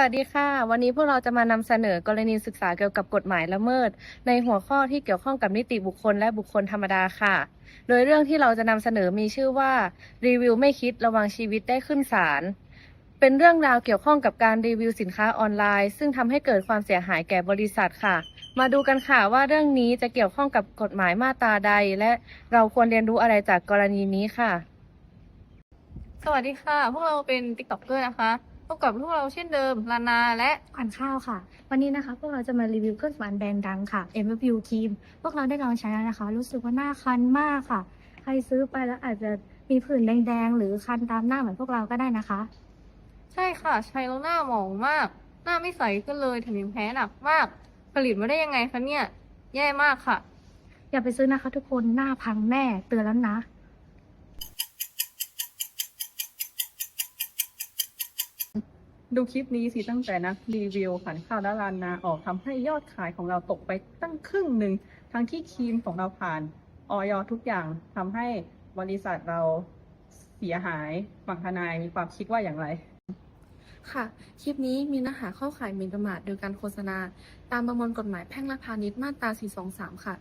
วัสดีค่ะ วันนี้พวกเราจะมานำเสนอกรณีศึกษาเกี่ยวกับกฎหมายละเมิด ในหัวข้อที่เกี่ยวข้องกับนิติบุคคลและบุคคลธรรมดาค่ะ โดยเรื่องที่เราจะนำเสนอมีชื่อว่ารีวิวไม่คิดระวังชีวิตได้ขึ้นศาลเป็นเรื่องราวเกี่ยวข้องกับการรีวิวสินค้าออนไลน์ ซึ่งทำให้เกิดความเสียหายแก่บริษัทค่ะ มาดูกันค่ะว่าเรื่องนี้จะเกี่ยวข้องกับกฎหมายมาตราใด และเราควรเรียนรู้อะไรจากกรณีนี้ค่ะ สวัสดีค่ะ พวกเราเป็น t ิ k t o k เกอร์นะคะ พบกับพวกเราเช่นเดิมลานาและขวัญข้าวค่ะ วันนี้นะคะพวกเราจะมารีวิวเครื่องสำอางแบรนด์ดังค่ะ m f u ครีมพวกเราได้ลองใช้แล้วนะคะ รู้สึกว่าหน้าคันมากค่ะ ใครซื้อไปแล้วอาจจะมีผื่นแดงๆ หรือคันตามหน้าเหมือนพวกเราก็ได้นะคะ ใช่ค่ะ ใช้แล้วหน้าหมองมาก หน้าไม่ใสก็เลยแถมยังแพ้หนักมาก ผลิตมาได้ยังไงคะเนี่ย แย่มากค่ะ อย่าไปซื้อนะคะทุกคนหน้าพังแน่เตือนแล้วนะ ดูคลิปนี้สิตั้งแต่นักรีวิวขันข้าวและลานนาออกทำให้ยอดขายของเราตกไปตั้งครึ่งหนึ่งทั้งที่ครีมของเราผ่านออยทุกอย่างทำให้บริษัทเราเสียหายฝั่งทนายมีความคิดว่าอย่างไร ค่ะ คลิปนี้มีเนื้อหาเข้าข่ายหมิ่นประมาทโดยการโฆษณา ตามประมวลกฎหมายแพ่งและพาณิชย์มาตรา 423 ค่ะ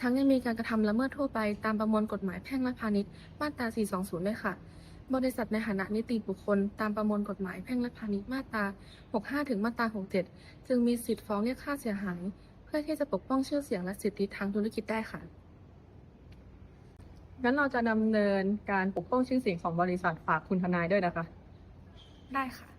ทั้งยังมีการกระทำละเมิดทั่วไปตามประมวลกฎหมายแพ่งและพาณิชย์มาตรา 420 ด้วยค่ะ บริษัทในฐานะนิติบุคคล ตามประมวลกฎหมายแพ่งและพาณิชย์มาตรา 65 ถึงมาตรา 67 จึงมีสิทธิ์ฟ้องเรียกค่าเสียหาย เพื่อที่จะปกป้องชื่อเสียงและสิทธิทางธุรกิจได้ค่ะ งั้นเราจะดำเนินการปกป้องชื่อเสียงของบริษัทฝากคุณทนายด้วยนะคะ ได้ค่ะ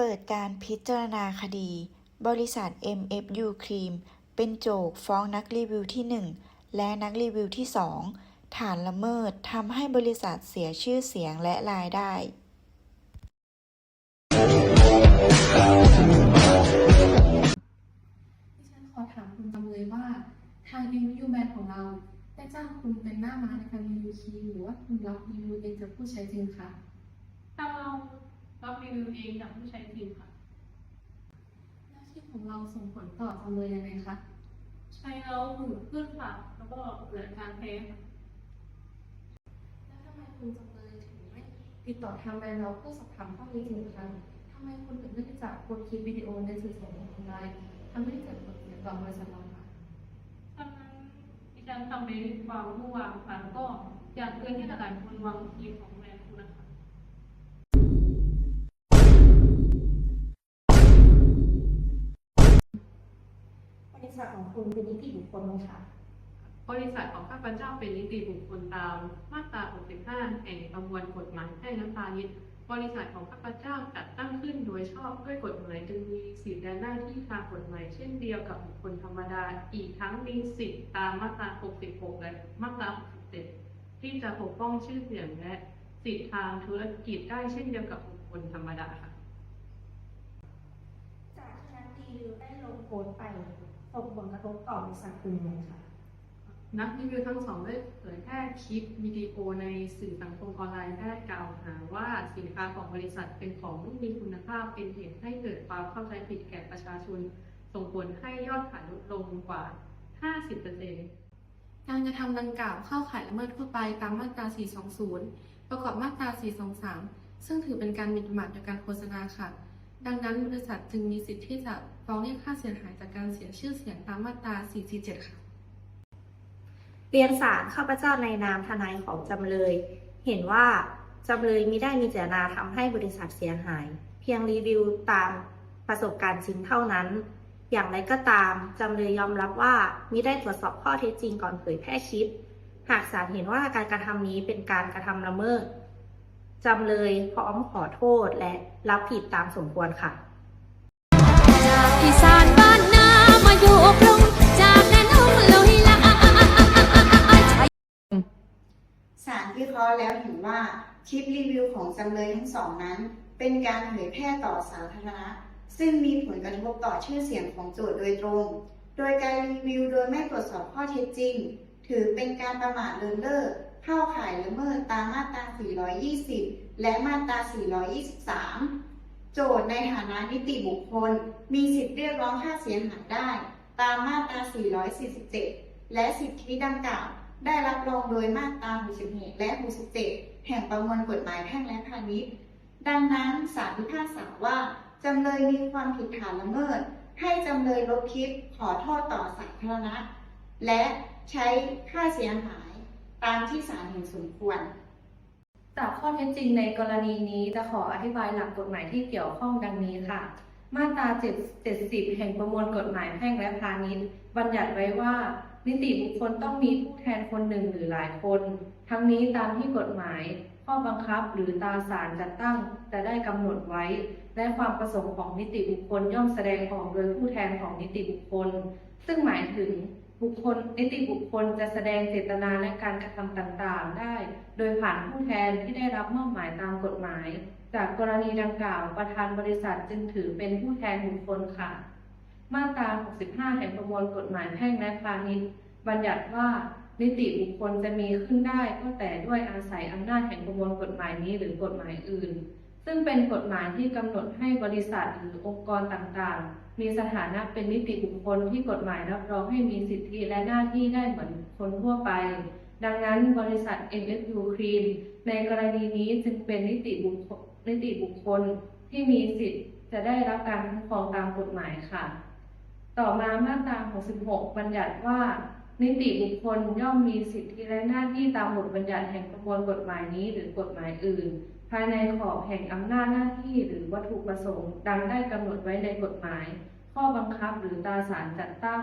เปิดการพิจารณาคดี บริษัท MFU ครีมเป็นโจกฟ้องนักรีวิวที่ 1 และนักรีวิวที่ 2 ฐานละเมิดทำให้บริษัทเสียชื่อเสียงและรายได้ดิฉันขอถามคุณจำเลยว่า ทางรีวิวแบรนด์ของเรา ได้จ้างคุณเป็นหน้าม้าในการรีวิวครีมหรือว่าคุณรับรีวิวเองจากผู้ใช้จริงคะทางเรา รับรีวิวเองจากผู้ใช้จริงค่ะ หน้าที่ของเราส่งผลต่อจำเลยยังไงคะ ใช้แล้วหุ่นขึ้นค่ะ แล้วก็เกิดการแพ้ค่ะแล้วทำไมคุณจำเลยถึงไม่ติดต่อทางแบรนด์เราเพื่อสอบถามข้อนี้ถึงครั้งทำไมคุณถึงเลือกที่จะกดคลิปวิดีโอในสื่อสังคมออนไลน์ทำให้เกิดผลเสียต่อบริษัทเราคะตอนนั้นดิฉันทำในความผู้วางค่ะแล้วก็อยากเตือนให้หลายๆคนวางคลิปของ ษัทของคุณเป็นนิติบุคคลไหมคะบริษัทของข้าพเจ้าเป็นนิติบุคคลตามมาตรา 65 แห่งประมวลกฎหมายแพ่งและพาณิชย์บริษัทของข้าพเจ้าจัดตั้งขึ้นโดยชอบด้วยกฎหมายจึงมีสิทธิและหน้าที่ตามกฎหมายเช่นเดียวกับบุคคลธรรมดา อีกทั้งมีสิทธิตามมาตรา 66 และมาตรา 67 ที่จะปกป้องชื่อเสียงและสิทธิทางธุรกิจได้เช่นเดียวกับบุคคลธรรมดาค่ะ จากที่นักรีวิวได้ลงโพสต์ไป ส่งผลกระทบต่อบริษัทคุณไหมคะนักรีวิวทั้งสองได้เผยแพร่คลิปวิดีโอในสื่อสังคมออนไลน์ได้กล่าวหาว่าสินค้าของบริษัทเป็นของไม่มีคุณภาพเป็นเหตุให้เกิดความเข้าใจผิดแก่ประชาชน ส่งผลให้ยอดขายลดลงกว่า 50%การกระทำดังกล่าวเข้าข่ายละเมิดทั่วไปตามมาตรา 420 ประกอบมาตรา 423 ซึ่งถือเป็นการหมิ่นประมาทโดยการโฆษณาค่ะ ดังนั้นบริษัทจึงมีสิทธิ์ที่จะ ฟ้องเรียกค่าเสียหายจากการเสียชื่อเสียงตามมาตรา 447 ค่ะ เรียนศาลข้าพเจ้าในนามทนายของจำเลย เห็นว่าจำเลยมิได้มีเจตนาทำให้บริษัทเสียหาย เพียงรีวิวตามประสบการณ์จริงเท่านั้น อย่างไรก็ตามจำเลยยอมรับว่ามิได้ตรวจสอบข้อเท็จจริงก่อนเผยแพร่คลิป หากศาลเห็นว่าการกระทำนี้เป็นการกระทำละเมิดจำเลยพร้อมขอโทษและรับผิดตามสมควรค่ะ ศาลพิเคราะห์แล้วเห็นว่าคลิปรีวิวของจำเลยทั้งสองนั้น เป็นการเผยแพร่ต่อสาธารณะ ซึ่งมีผลกระทบต่อชื่อเสียงของโจทย์โดยตรง โดยการรีวิวโดยไม่ตรวจสอบข้อเท็จจริง ถือเป็นการประมาทเลินเล่อเข้าข่ายละเมิดตามมาตรา 420 และมาตรา 423 โจทย์ในฐานะนิติบุคคล มีสิทธิเรียกร้องค่าเสียหายได้ ตามมาตรา 447 และสิทธิดังกล่าว ได้รับรองโดยมาตรา66และ 67 แห่งประมวลกฎหมายแพ่งและพาณิชย์ ดังนั้นศาลพิพากษาว่าจำเลยมีความผิดฐานละเมิด ให้จำเลยลบคลิปขอโทษต่อสาธารณะ และใช้ค่าเสียหาย ตามที่ศาลเห็นสมควร จากข้อเท็จจริงในกรณีนี้จะขออธิบายหลักกฎหมายที่เกี่ยวข้องดังนี้ค่ะ มาตรา 70 แห่งประมวลกฎหมายแพ่งและพาณิชย์บัญญัติไว้ว่า นิติบุคคลต้องมีผู้แทนคนหนึ่งหรือหลายคน ทั้งนี้ตามที่กฎหมาย ข้อบังคับหรือตามศาลจัดตั้งจะได้กำหนดไว้ และความประสงค์ของนิติบุคคลย่อมแสดงออกโดยผู้แทนของนิติบุคคล ซึ่งหมายถึง บุคคลนิติบุคคลจะแสดงเจตนาและการกระทำต่างๆ ได้ โดยผ่านผู้แทนที่ได้รับมอบหมายตามกฎหมาย จากกรณีดังกล่าว ประธานบริษัทจึงถือเป็นผู้แทนบุคคลค่ะ มาตรา 65 แห่งประมวลกฎหมายแพ่งและพาณิชย์บัญญัติว่านิติบุคคลจะมีขึ้นได้ก็แต่ด้วยอาศัยอำนาจแห่งประมวลกฎหมายนี้หรือกฎหมายอื่น ซึ่งเป็นกฎหมายที่กำหนดให้บริษัทหรือองค์กรต่างๆ มีสถานะเป็นนิติบุคคลที่กฎหมายรับรองให้มีสิทธิและหน้าที่ได้เหมือนคนทั่วไป ดังนั้นบริษัท MFU Clean ในกรณีนี้จึงเป็นนิติบุคคลนิติบุคคลที่มีสิทธิ์จะได้รับการคุ้มครองตามกฎหมายค่ะ ต่อมามาตรา 66 บัญญัติว่า นิติบุคคลย่อมมีสิทธิและหน้าที่ตามบทบัญญัติแห่งประมวลกฎหมายนี้หรือกฎหมายอื่นายในขอบแห่งอำนาจหน้าที่หรือวัตถุประสงค์ดังได้กำหนดไว้ในกฎหมาย ข้อบังคับหรือตราสารจัดตั้ง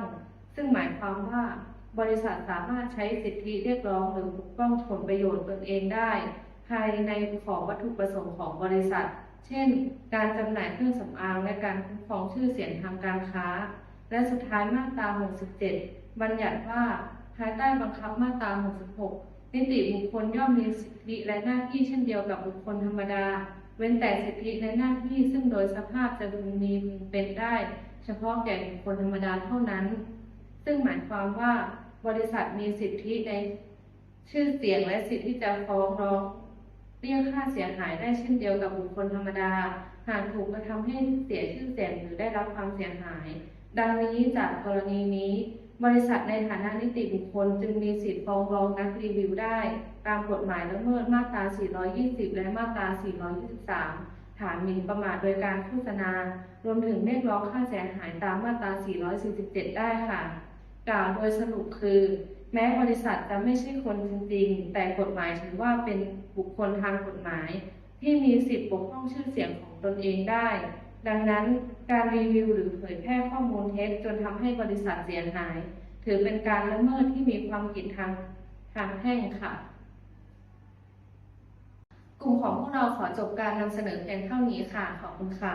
ซึ่งหมายความว่าบริษัทสามารถใช้สิทธิเรียกร้องหรือปกป้องผลประโยชน์ตนเองได้ ภายในขอบวัตถุประสงค์ของบริษัท เช่น การจำหน่ายเครื่องสำอางและการคุ้มครองชื่อเสียงทางการค้า และสุดท้ายมาตรา 67 บัญญัติว่าภายใต้บังคับมาตรา 66 นิติบุคคลย่อมมีสิทธิและหน้าที่เช่นเดียวกับบุคคลธรรมดา เว้นแต่สิทธิและหน้าที่ซึ่งโดยสภาพจะพึงมีพึงเป็นได้ เฉพาะแก่บุคคลธรรมดาเท่านั้น ซึ่งหมายความว่าบริษัทมีสิทธิในชื่อเสียงและสิทธิที่จะฟ้องร้องเรียกค่าเสียหายได้เช่นเดียวกับบุคคลธรรมดา หากถูกกระทำให้เสียชื่อเสียงหรือได้รับความเสียหาย ดังนี้จากกรณีนี้ บริษัทในฐานะนิติบุคคลจึงมีสิทธิ์ฟ้องร้องนักรีวิวได้ ตามกฎหมายละเมิดมาตรา 420 และมาตรา 423 ฐานหมิ่นประมาทโดยการโฆษณา รวมถึงเรียกร้องค่าเสียหายตามมาตรา 447 ได้ค่ะ กล่าวโดยสรุปคือ แม้บริษัทจะไม่ใช่คนจริงๆ แต่กฎหมายถือว่าเป็นบุคคลทางกฎหมาย ที่มีสิทธิปกป้องชื่อเสียงของตนเองได้ ดังนั้นการรีวิวหรือเผยแพร่ข้อมูลเท็จจนทำให้บริษัทเสียหาย ถือเป็นการละเมิดที่มีความผิดทางทางแพ่งค่ะ กลุ่มของพวกเราขอจบการนำเสนอเพียงเท่านี้ค่ะ ขอบคุณค่ะ